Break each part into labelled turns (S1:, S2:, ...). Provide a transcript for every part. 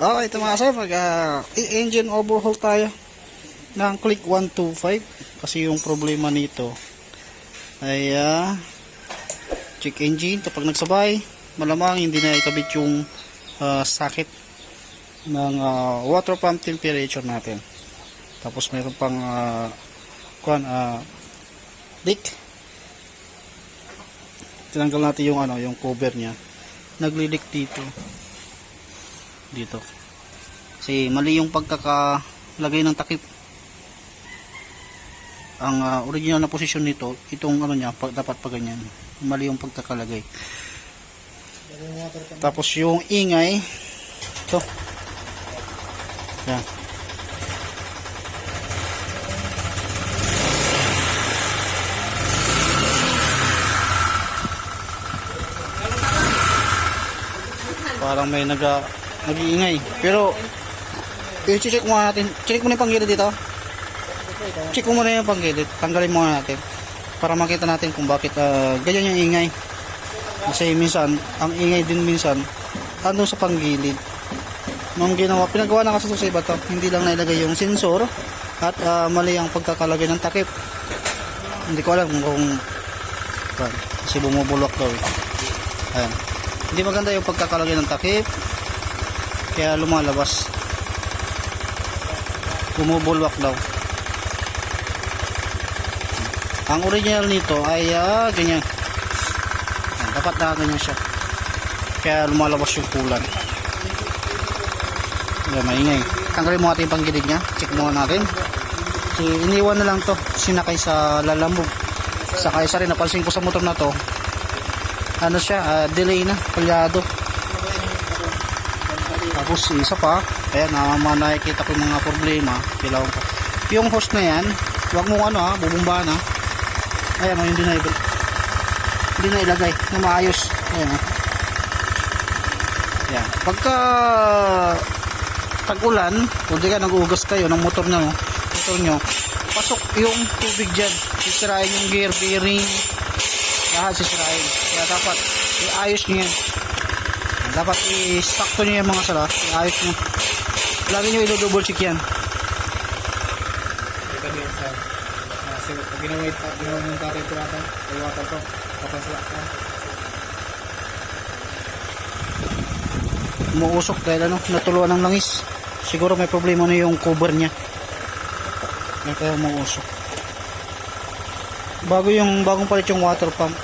S1: okay, ito mga sir, mag ah, engine overhaul tayo ng click 125 kasi yung problema nito ay ah, check engine. Kapag nagsabay malamang hindi na ikabit yung ah, sakit ng ah, water pump temperature natin. Tapos mayroon pang uh, kuan, ah, leak. Tinanggal natin yung ano yung cover niya. Naglilik dito dito. Kasi mali yung pagkakalagay ng takip. Ang ah, original na posisyon nito itong ano niya pag, dapat pa ganyan. Mali yung pagkakalagay. Tapos yung ingay ito. Yan. Parang may nag nag-iingay. Pero i-check muna natin. Check mo na yung panggilid dito. Check muna yung panggilid. Tanggalin muna natin. Para makita natin kung bakit ah, ganyan yung ingay. Kasi minsan ang ingay din minsan andun sa panggilid. Nung ginawa pinagawa na kasi sa iba to. Hindi lang nailagay yung sensor at ah, mali ang pagkakalagay ng takip. Hindi ko alam kung- kasi bumubulok daw eh. ayan. Hindi maganda yung pagkakalagay ng takip kaya lumalabas. Bumubulwak daw. Ang original nito ay ah, ganyan. Dapat na ganyan siya. Kaya lumalabas yung kulan. Ayan, maingay. Tanggalin mo natin yung panggilid nya check muna natin. So, iniwan na lang to. Sinakay sa lalambog saka isa rin napansin ko sa motor na to. Ano siya ah, delay na. Palyado tapos isa pa ayan na mga nakikita ko yung mga problema kailangan ko. Yung hose na yan huwag mong ano ha bubumba na ayan o yung hindi na hindi na ilagay na maayos. Ayan ha ayan. Pagka tag-ulan kung ka nag-uugas kayo ng motor nyo motor nyo pasok yung tubig dyan. Sisirain yung gear bearing lahat sisirain. Kaya dapat iayos nyo yan dapat i-sakto nyo yung mga sala. Iayos nyo lagi nyo ilo-double check yan.
S2: Ito din sa kasi pag ginawa ito, ginawa ng tatay ito ata, ay water to, papasla ka.
S1: umuusok dahil ano natuluan ng langis. Siguro may problema na yung cover niya. Yan kaya umuusok. Bago yung bagong palit yung water pump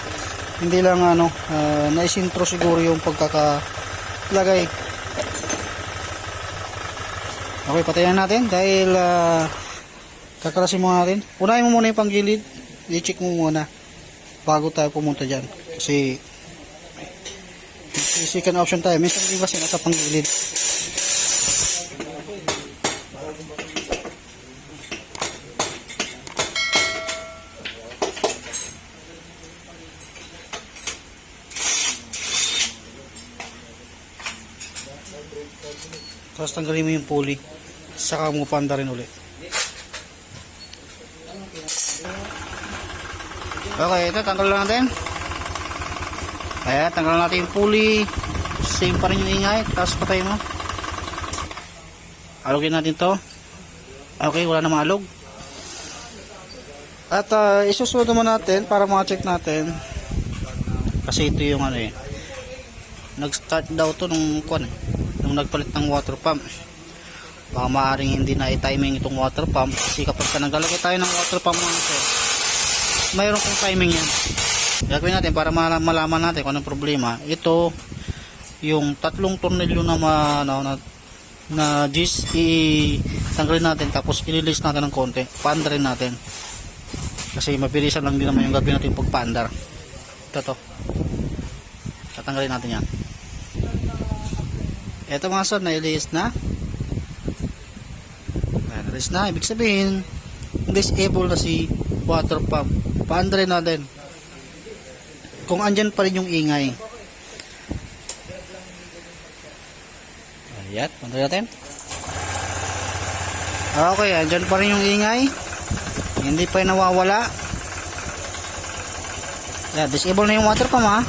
S1: hindi lang ano uh, naisintro siguro yung pagkakalagay okay patayan natin dahil uh, kakalasin muna natin unahin mo muna yung panggilid i-check mo muna bago tayo pumunta dyan kasi second option tayo. Minsan din kasi nasa panggilid. Tapos tanggalin mo yung pulley. Saka mo panda rin ulit. Okay, ito tanggal natin. Kaya tanggalan natin yung pulley. Same pa rin yung ingay. Tapos patay mo. Alogin natin to. Okay, wala na maalog. At uh, isusunod naman natin para ma-check natin. Kasi ito yung ano eh. Nag-start daw to nung kwan eh. Nung nagpalit ng water pump. Baka maaaring hindi na i-timing itong water pump. Kasi kapag ka naglalagay tayo ng water pump mga sir, mayroon kong timing yan. Gagawin natin para mala- malaman natin kung anong problema. Ito yung tatlong tornilyo na ma, ano, na, na gis i-tanggalin natin tapos i-release natin ng konti paandar rin natin. Kasi mabilisan lang din naman yung gagawin natin pagpaandar. Ito to tatanggalin natin yan ito mga sir na-release na na-release na ibig sabihin disable na si water pump paandar rin natin kung andyan pa rin yung ingay. Ayan, punta natin. Okay, andyan pa rin yung ingay. Hindi pa nawawala. Ayan, disable na yung water pump ha.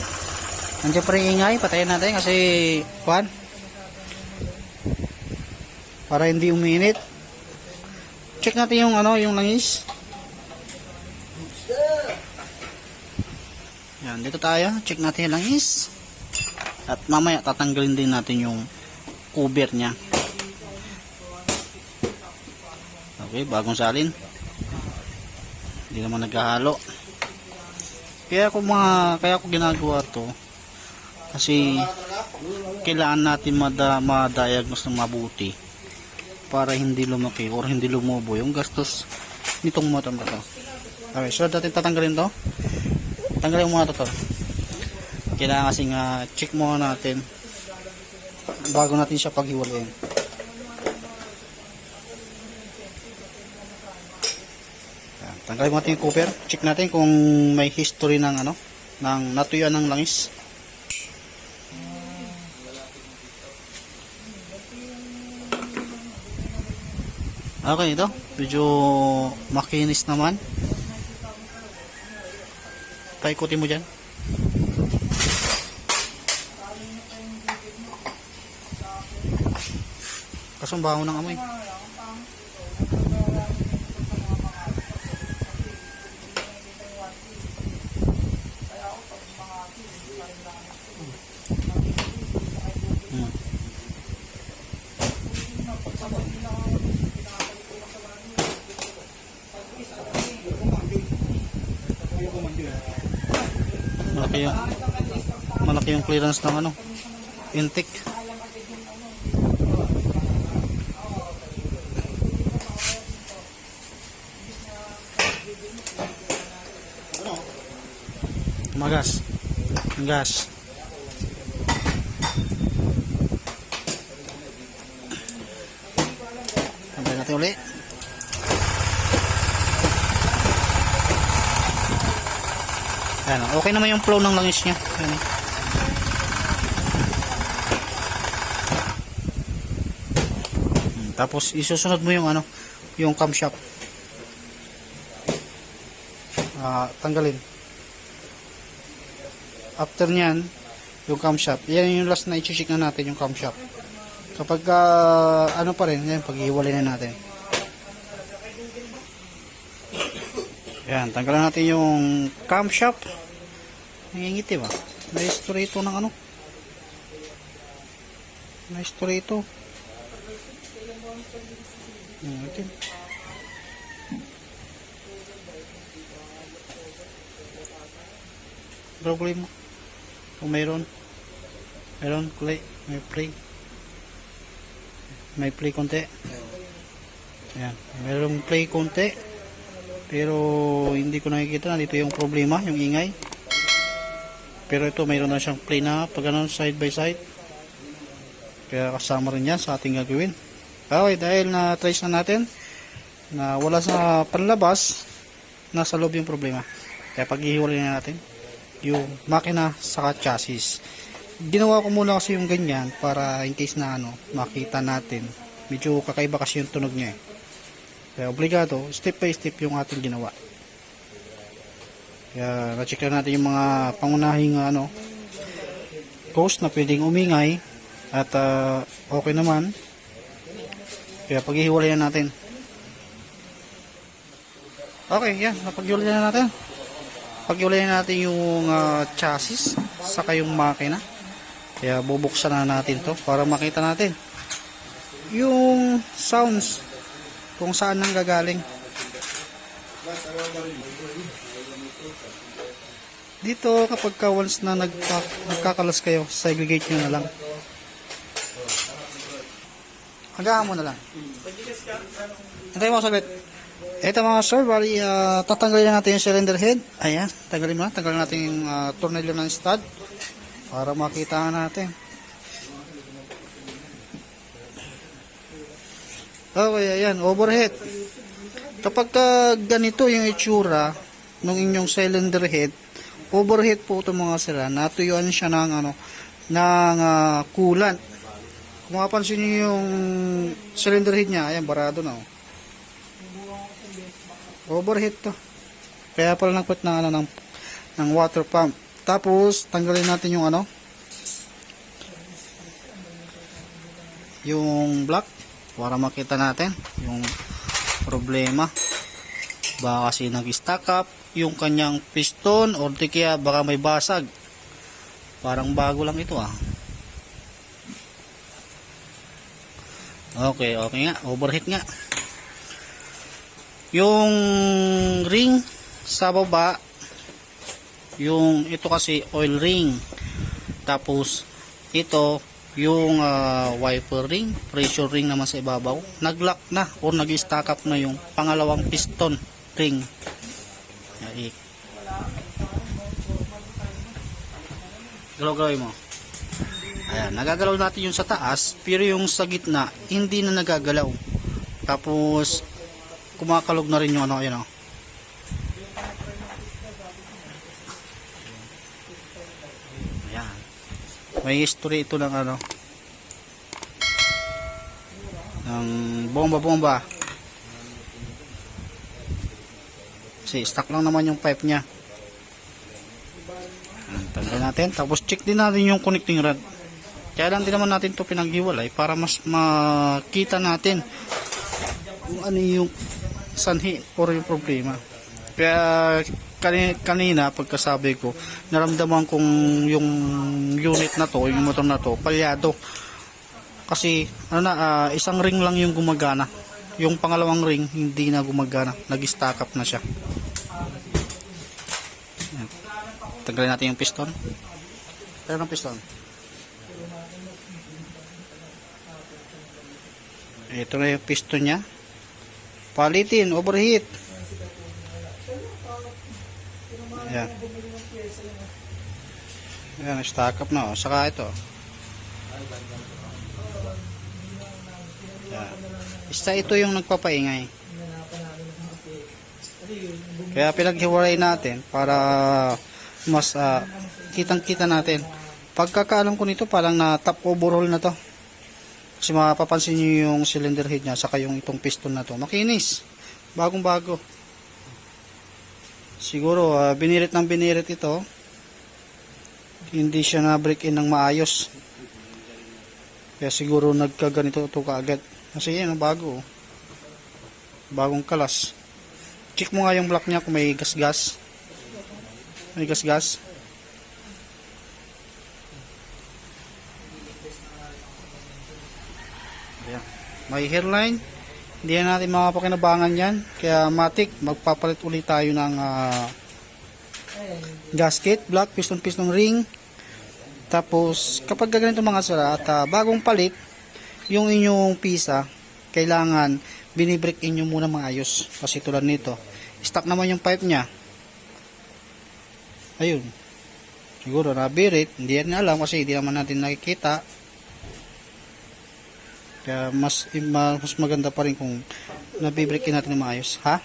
S1: Andyan pa rin ingay, patayin natin kasi, kuhan, para hindi uminit. Check natin yung ano, yung langis. Yan, dito tayo. Check natin yung langis. At mamaya tatanggalin din natin yung cover niya. Okay, bagong salin. Hindi naman naghahalo. Kaya ako mga kaya ako ginagawa to kasi kailangan natin mada, ma-diagnose ng mabuti para hindi lumaki or hindi lumubo yung gastos nitong motor na to. Okay, so natin tatanggalin to. Tanggalin muna to to. Kailangan kasi nga check muna natin bago natin siya paghiwalayin. Tanggalin natin yung cover. Check natin kung may history ng ano, ng natuyuan ng langis. Okay, ito. Medyo makinis naman. Paikutin mo dyan. Kasong baho ng amoy. Hmm. Malaki yung malaki yung clearance ng ano intake. Magas. Gas. Tambay natin uli. Ayan, okay naman yung flow ng langis niya. Ayan. Tapos isusunod mo yung ano, yung camshaft. Ah, tanggalin. After niyan, yung camshaft. Yan yung last na i-check na natin yung camshaft. Kapag ah, ano pa rin, yan, pag-iwalay na natin. Yan, tanggalan natin yung camshaft. Nangingiti ba? May ito ng ano? May ito. Bro, kulay mo. Kung mayroon. Mayroon, kulay. May play. May play konti. Ayan. Mayroong play konti. Pero hindi ko nakikita. Dito yung problema, yung ingay. Pero ito, mayroon na siyang play na pag ganun, side by side. Kaya kasama rin yan sa ating gagawin. Okay, dahil na-trace na natin na wala sa panlabas, nasa loob yung problema. Kaya pag-ihiwalay na natin yung makina sa chassis. Ginawa ko muna kasi yung ganyan para in case na ano, makita natin. Medyo kakaiba kasi yung tunog niya eh. Kaya obligado, step by step yung ating ginawa. Kaya na-check na natin yung mga pangunahing ano, cause na pwedeng umingay at ah, okay naman. Kaya paghihiwalayan natin. Okay, yan. Napaghiwalayan na natin. Paghiwalayan natin yung ah, chassis saka yung makina. Kaya bubuksan na natin to para makita natin yung sounds kung saan nang gagaling. Dito kapag ka once na nagka, nagkakalas kayo, segregate nyo na lang. Hagahan mo na lang. Hintay mo saglit. Ito mga sir, bali ah, tatanggalin na natin yung cylinder head. Ayan, tanggalin mo na. Tanggalin natin yung uh, tornilyo ng stud para makita natin. Okay, ayan, overhead. Kapag ka ganito yung itsura ng inyong cylinder head, overhead po ito mga sila, natuyuan siya ng ano, ng ah, coolant. Kung mapansin niyo yung cylinder head niya, ayan, barado na. Oh. Overhead to. Kaya pala nagput ng ano ng ng water pump. Tapos tanggalin natin yung ano yung block para makita natin yung problema baka kasi nag-stack up yung kanyang piston or di kaya baka may basag parang bago lang ito ah okay okay nga overheat nga yung ring sa baba yung ito kasi oil ring tapos ito yung ah, wiper ring, pressure ring naman sa ibabaw, naglock na o nag-stack up na yung pangalawang piston ring. Ay. Galaw-galaw mo. Ayan, nagagalaw natin yung sa taas, pero yung sa gitna, hindi na nagagalaw. Tapos, kumakalog na rin yung ano, ayan o. Ayan. May history ito ng ano, ng bomba-bomba. Kasi stock lang naman yung pipe niya. Tanggal natin. Tapos check din natin yung connecting rod. Kaya lang din naman natin to pinaghiwalay para mas makita natin kung ano yung sanhi or yung problema. Kaya kanina, kanina pagkasabi ko, naramdaman kong yung unit na to, yung motor na to, palyado. Kasi ano na, ah, isang ring lang yung gumagana. Yung pangalawang ring hindi na gumagana, nag-stack up na siya. Tanggalin natin yung piston. Pero ng piston. Ito na yung piston niya. Palitin, overheat. Ayan. Ayan, stack up na. Oh. Saka ito. Basta ito yung nagpapaingay. Kaya pinaghiwalay natin para mas ah, kitang-kita natin. Pagkakaalam ko nito, parang na top overhaul na to. Kasi mapapansin nyo yung cylinder head niya, saka yung itong piston na to. Makinis. Bagong bago. Siguro, ah, binirit ng binirit ito. Hindi siya na break in ng maayos. Kaya siguro nagkaganito ito kaagad. Kasi yan, bago. oh. Bagong kalas. Check mo nga yung block niya kung may gas-gas. May gas-gas. Ayan. May hairline. Hindi na natin makapakinabangan yan. Kaya matik, magpapalit ulit tayo ng ah, gasket, block, piston, piston ring. Tapos, kapag ganito mga sira at ah, bagong palit, yung inyong pisa, kailangan binibreak inyo muna maayos. Kasi tulad nito, stuck naman yung pipe niya. Ayun. Siguro nabirit, hindi yan alam kasi hindi naman natin nakikita. Kaya mas, ma- mas maganda pa rin kung nabibreakin natin ng maayos. Ha?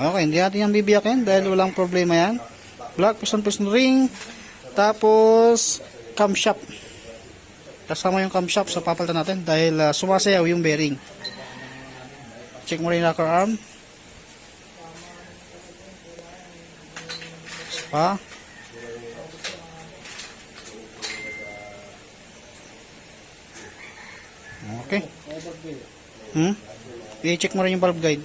S1: Okay, hindi natin yan bibiyakin dahil walang problema yan. Block, piston, piston ring. Tapos, camshaft. Kasama yung camshaft sa papalitan natin dahil ah, sumasayaw yung bearing. Check mo rin yung arm. Pa. Okay. Hmm? I-check mo rin yung valve guide.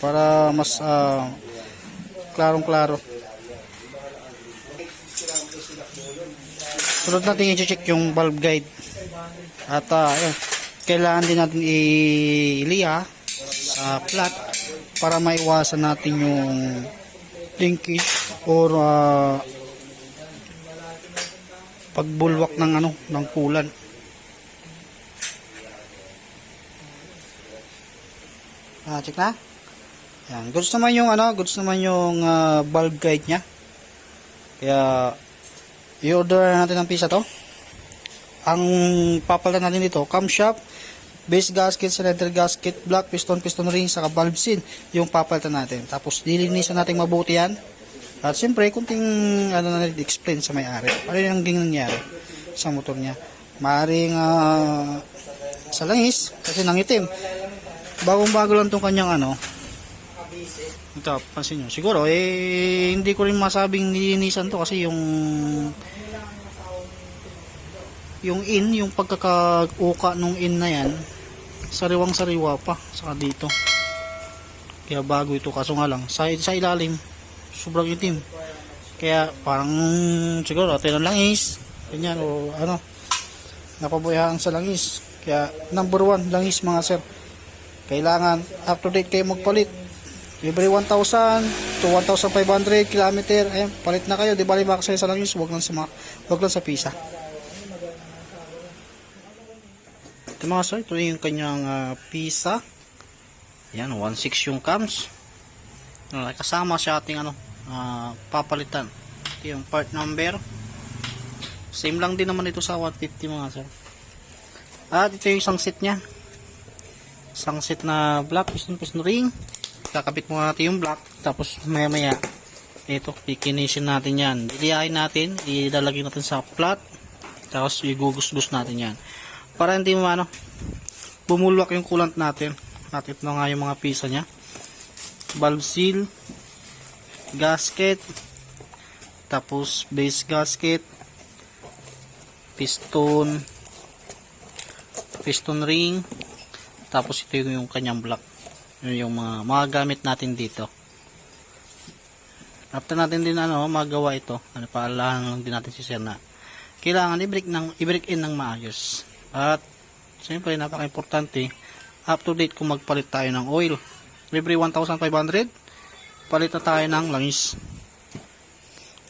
S1: Para mas ah, klarong-klaro. Sunod natin i-check yung valve guide. At ah, ayun, kailangan din natin i-liya sa flat para maiwasan natin yung linkage or ah, pagbulwak ng ano ng kulan. Ah, check na. Yan, goods naman yung ano, goods naman yung ah, valve guide niya. Kaya i-order natin ng pisa to. Ang papalitan natin dito, camshaft, base gasket, cylinder gasket, block, piston, piston ring, saka valve seal, yung papalitan natin. Tapos dilinisan natin mabuti yan. At siyempre, kunting ano na explain sa may-ari. Ano yung nangyari sa motor niya. Maaring ah, sa langis, kasi nangitim. Bagong bago lang tong kanyang ano, Ito, pansin nyo. Siguro, eh, hindi ko rin masabing nilinisan to kasi yung yung in, yung pagkakauka nung in na yan, sariwang sariwa pa, saka dito. Kaya bago ito, kaso nga lang, sa, sa ilalim, sobrang itim. Kaya parang siguro atin ang langis, ganyan, o ano, napabayaan sa langis. Kaya number one, langis mga sir. Kailangan up to date kayo magpalit. Every 1,000 to 1,500 kilometer, ayan, palit na kayo. Di ba lima sa langis, wag lang sa, wag lang sa pisa. Ito mga sir, ito yung kanyang ah, pisa. Yan, 1.6 yung cams. Uh, kasama sa ating ano, ah, papalitan. Ito yung part number. Same lang din naman ito sa 150 mga sir. At ito yung isang set niya. Isang set na black piston piston ring. Kakabit muna natin yung black. Tapos maya maya, ito, kikinisin natin yan. Dilihain natin, idalagay natin sa flat. Tapos igugusgus natin yan. Para hindi mo ano, bumulwak yung coolant natin. At ito na nga yung mga pisa niya. Valve seal, gasket, tapos base gasket, piston, piston ring, tapos ito yung, yung kanyang block. Yun yung mga, mga gamit natin dito. After natin din ano, magawa ito, ano paalahan lang din natin si Sir na kailangan i-break ng i-break in ng maayos. At siyempre napaka-importante up to date kung magpalit tayo ng oil. Every 1,500 palit na tayo ng langis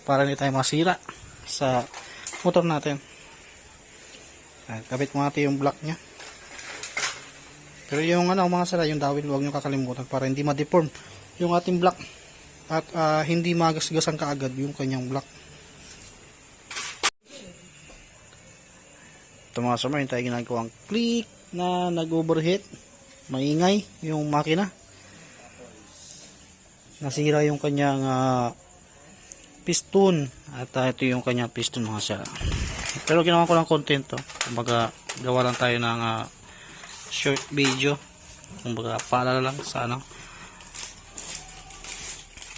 S1: para hindi tayo masira sa motor natin. Ayan, kabit mo natin yung block niya. Pero yung ano mga sara, yung dawin, huwag nyo kakalimutan para hindi ma-deform yung ating block at ah, hindi magasgasan kaagad yung kanyang block. Ito mga summer, yung tayo ginagawang click na nag-overheat. Maingay yung makina. Nasira yung kanyang ah, piston. At ah, ito yung kanyang piston mga sir. Pero ginawa ko lang content to. Kumbaga, gawa lang tayo ng ah, short video. Kumbaga, paalala lang sa ano.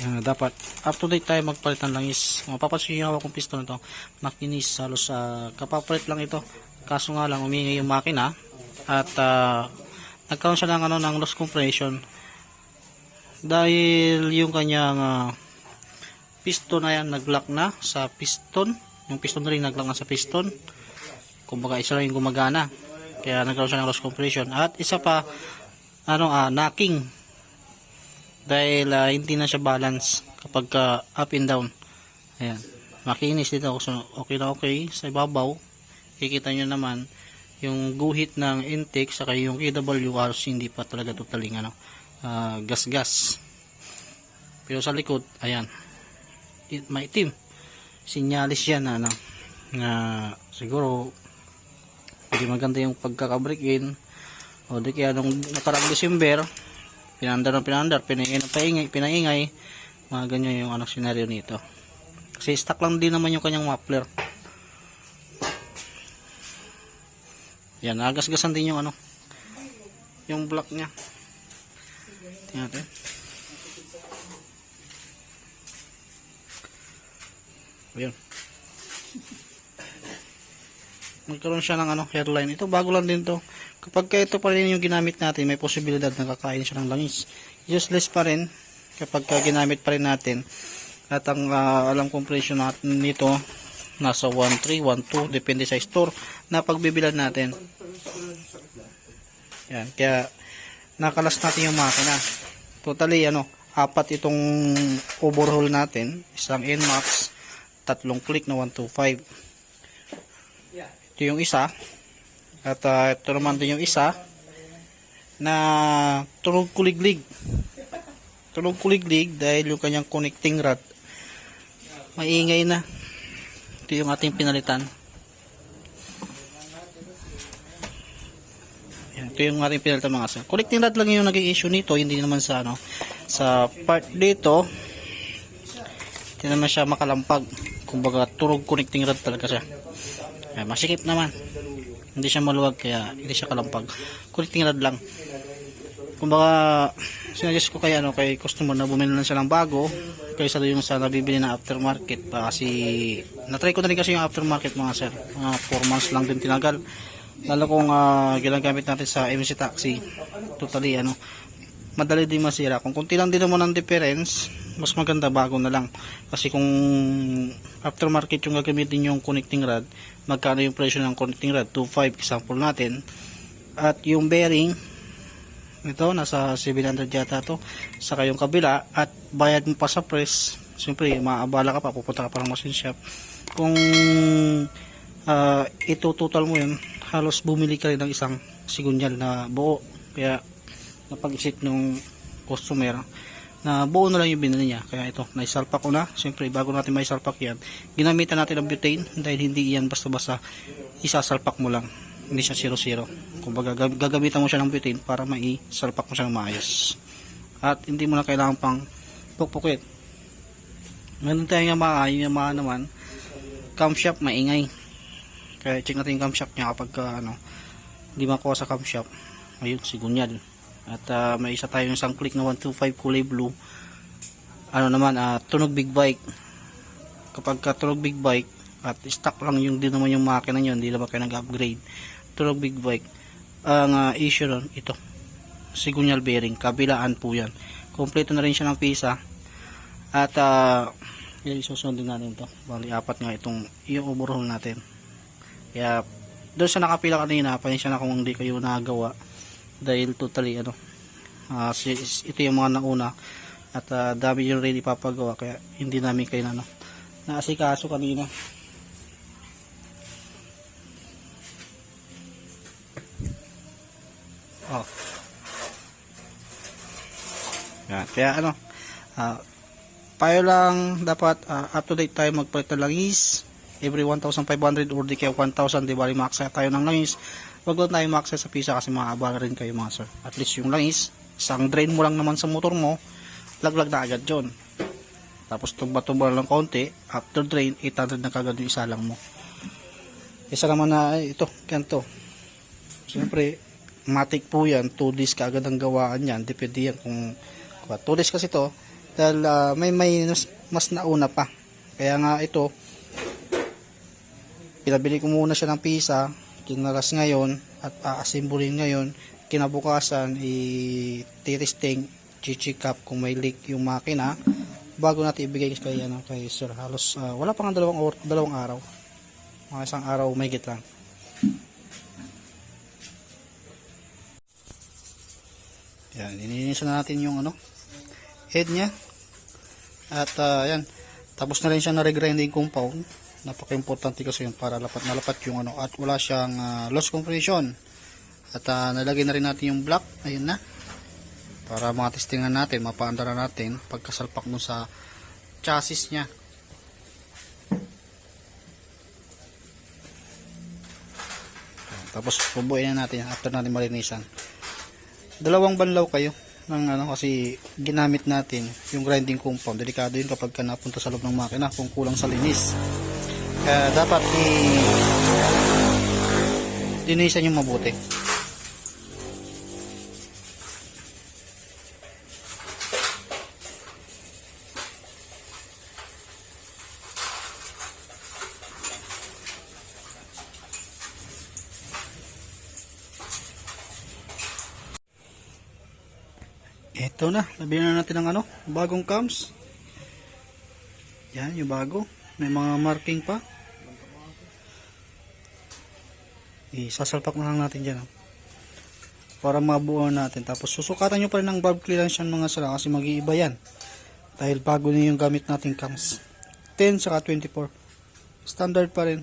S1: Yan, dapat up to date tayo magpalit ng langis. Kung mapapansin yung hawak kong piston ito, makinis halos sa kapapalit lang ito. Kaso nga lang umingi yung makina. At ah, nagkaroon siya ng ano ng loss compression. Dahil yung kanyang ah, piston na yan naglock na sa piston. Yung piston rin naglock na sa piston. Kumbaga isa lang yung gumagana. Kaya nagkaroon siya ng loss compression. At isa pa ano ah knocking. Dahil ah, hindi na siya balance kapag ah, up and down. Ayan. Makinis dito so okay na okay sa ibabaw kikita nyo naman yung guhit ng intake saka yung KWR hindi pa talaga totaling ano ah, gas-gas. Pero sa likod ayan. It, maitim sinyalis yan na ano na siguro hindi maganda yung pagkakabreak in. O di kaya nung nakarang December pinandar ng pinandar pinaingay ng paingay pinaingay mga ganyan yung ano scenario nito. Kasi stock lang din naman yung kanyang muffler yan nagasgasan din yung ano yung block niya tingnan natin Ayan. Magkaroon siya ng ano, hairline. Ito bago lang din to. Kapag ka ito pa rin yung ginamit natin, may posibilidad na kakain siya ng langis. Useless pa rin kapag ka ginamit pa rin natin. At ang ah, alam kong presyo natin nito nasa 1.3, 1.2 depende sa store na pagbibilan natin. Yan, kaya nakalas natin yung makina. Totally ano, apat itong overhaul natin, isang NMAX, tatlong click na 125. Ito yung isa. At ah, ito naman din yung isa na tulog kuliglig. Tulog kuliglig dahil yung kanyang connecting rod maingay na. Ito yung ating pinalitan. Yan, ito yung ating pinalitan mga sir. Connecting rod lang yung naging issue nito, hindi naman sa ano sa part dito. Hindi naman siya makalampag. Kumbaga turog connecting rod talaga siya. Ayan, masikip naman. Hindi siya maluwag kaya hindi siya kalampag. Connecting rod lang kumbaga sinuggest ko kay ano kay customer na bumili na siya ng bago kaysa yung sa nabibili na aftermarket. Pa kasi natry ko na rin kasi yung aftermarket mga sir. Mga 4 months lang din tinagal. Lalo kung ah, ginagamit natin sa MC Taxi. Totally ano madali din masira. Kung kunti lang din naman ang difference mas maganda bago na lang. Kasi kung aftermarket yung gagamitin yung connecting rod magkano yung presyo ng connecting rod? 2.5 example natin. At yung bearing ito nasa 700 yata to. Saka yung kabila at bayad mo pa sa press siyempre maabala ka pa pupunta ka pa ng machine shop. Kung ah, ito total mo yun halos bumili ka rin ng isang sigunyal na buo. Kaya napag-isip nung customer na buo na lang yung binili niya. Kaya ito naisalpak ko na. Siyempre bago natin may salpak yan ginamitan natin ng butane dahil hindi yan basta-basta isasalpak mo lang hindi siya 0-0 kumbaga gag- gagamitan mo siya ng butane para maisalpak mo siya ng maayos. At hindi mo na kailangan pang pukpukit meron tayong Yamaha. Yung Yamaha naman camshaft maingay. Kaya check natin yung camshaft niya kapag ka, ano hindi makuha sa camshaft ayun sigunyal at ah, may isa tayong isang click na 125 kulay blue. Ano naman ah, tunog big bike. Kapag ka tunog big bike at stock lang yung din naman yung makina nyo hindi naman kayo nag-upgrade tunog big bike. Ang ah, issue nun ito. Sigunyal bearing kabilaan po yan. Kompleto na rin siya ng pisa. At uh, yan natin to. Bali apat nga itong i-overhaul natin. Kaya doon sa nakapila kanina pasensya na kung hindi kayo nagawa. Dahil totally ano si- ito yung mga nauna. At ah, dami yung ready papagawa kaya hindi namin kayo na ano naasikaso kanina oh. Yan. Kaya ano ah, payo lang dapat ah, up to date tayo magpalit ng langis. Every 1,500 or di kaya 1,000 di bali maksa tayo ng langis. Wag lang tayo maksa sa pisa kasi maaabala rin kayo mga sir. At least yung langis isang drain mo lang naman sa motor mo laglag na agad yun. Tapos tumba-tumba lang konti after drain 800 na kagad yung isa lang mo. Isa naman na ito ganito. Siyempre matic po yan. 2 days kagad ang gawaan yan. Depende yan kung 2 days kasi to dahil ah, may may mas, mas nauna pa. Kaya nga ito pinabili ko muna siya ng pisa kinalas ngayon at aasimbolin ngayon. Kinabukasan i-testing chichik kung may leak yung makina bago natin ibigay kay ano kay sir halos. Ah, wala pa nga dalawang or, dalawang araw. Mga isang araw may lang yan ininisan na natin yung ano head niya. At yan tapos na rin siya na regrinding compound. Napaka-importante kasi yun para lapat na lapat yung ano at wala siyang ah, loss compression. At ah, nalagay na rin natin yung block. Ayun na. Para mga testingan natin mapaanda na natin pagkasalpak mo sa chassis niya. Tapos pubuin na natin after natin malinisan dalawang banlaw kayo ng ano kasi ginamit natin yung grinding compound. Delikado yun kapag ka napunta sa loob ng makina kung kulang sa linis. Kaya dapat i linisan yung mabuti Ito na, nabili na natin ng ano, bagong cams. Yan, yung bago. May mga marking pa. Isasalpak na lang natin dyan. Para mabuo natin. Tapos susukatan nyo pa rin ng valve clearance yan mga sala kasi mag-iiba yan. Dahil bago na yung gamit nating cams. 10 saka 24. Standard pa rin.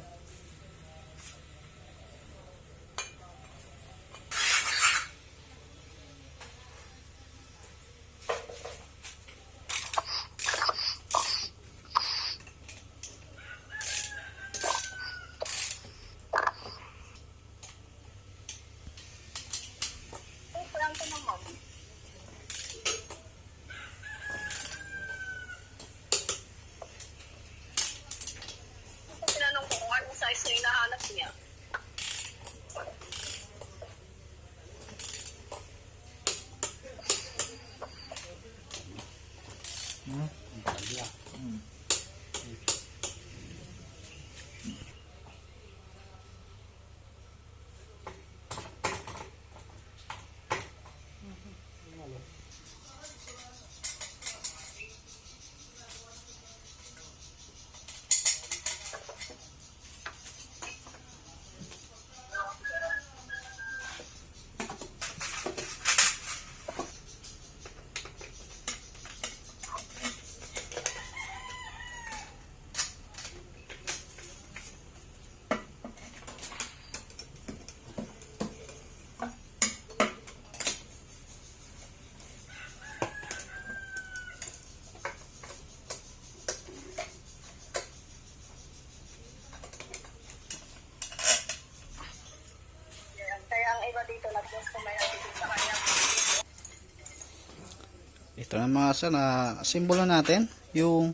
S1: Mga sir, na simbolo natin yung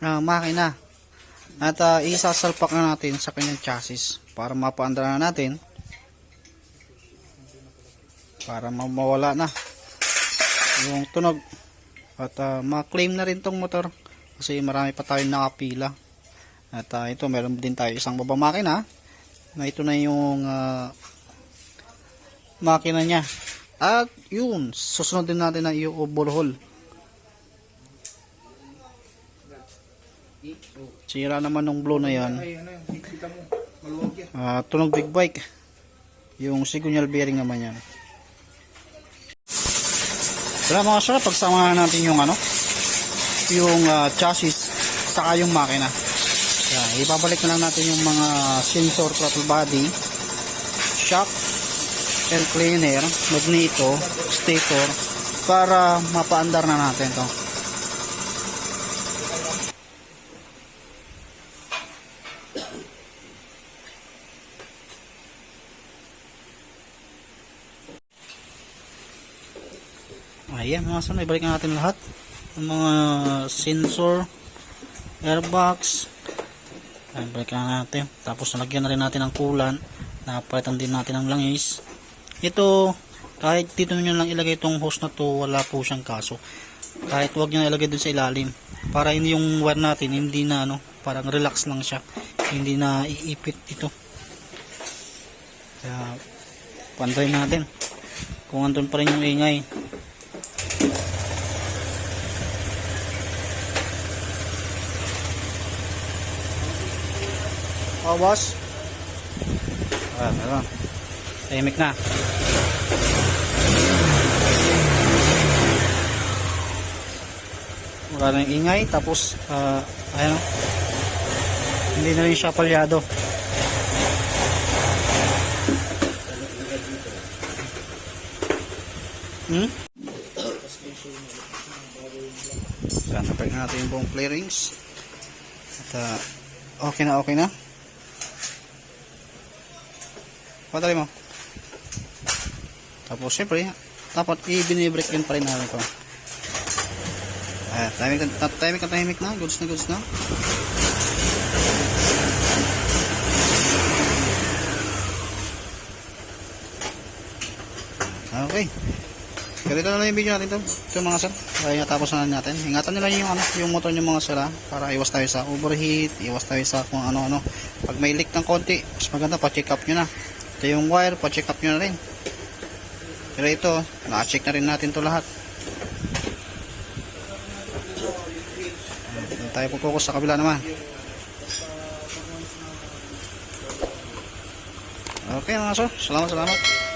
S1: ah, makina. At ah, isasalpak na natin sa kanyang chassis para mapaandar na natin para ma- mawala na yung tunog at ah, ma-claim na rin tong motor kasi marami pa tayong nakapila at ah, ito meron din tayo isang babang makina na ito na yung ah, makina niya at yun, susunod din natin na i-overhaul. Sira naman ng blow na yan. Ah, tunog big bike. Yung signal bearing naman yan. Wala mga sir, pagsamahan natin yung ano, yung ah, chassis saka yung makina. Yan, ibabalik na lang natin yung mga sensor throttle body, shock, air cleaner, magneto, stator para mapaandar na natin to. Ayan mga son, ibalik na natin lahat. Ang mga sensor, airbox. Ayan, balik na natin. Tapos nalagyan na rin natin ng kulan. Napalitan din natin ng langis. Ito, kahit dito nyo lang ilagay itong hose na to, wala po siyang kaso. Kahit wag nyo ilagay dun sa ilalim. Para hindi yung wire natin, hindi na ano, parang relax lang siya. Hindi na iipit ito. Kaya, pantay natin. Kung andun pa rin yung ingay. Oh, boss. Ah, ano. Tahimik na. Wala na yung ingay. Tapos, ah, ayun. Hindi na rin siya palyado. Hmm? Yan, napag natin yung buong clearings. At, ah, okay na, okay na. Patali mo. Tapos, syempre, dapat i-binibreak yun pa rin namin ito. Ayan, tahimik na, tahimik na, tahimik na. Goods na, goods na. Okay. Ganito na lang yung video natin to. Ito mga sir. Kaya natapos na natin. Ingatan nyo lang yung, ano, yung motor nyo mga sir ha, Para iwas tayo sa overheat. Iwas tayo sa kung ano-ano. Pag may leak ng konti, mas maganda pa-check up nyo na. Ito yung wire, pa-check up nyo na rin. Pero ito, na-check na rin natin to lahat. Ayan, tayo po sa kabila naman. Okay mga sir. Salamat, salamat.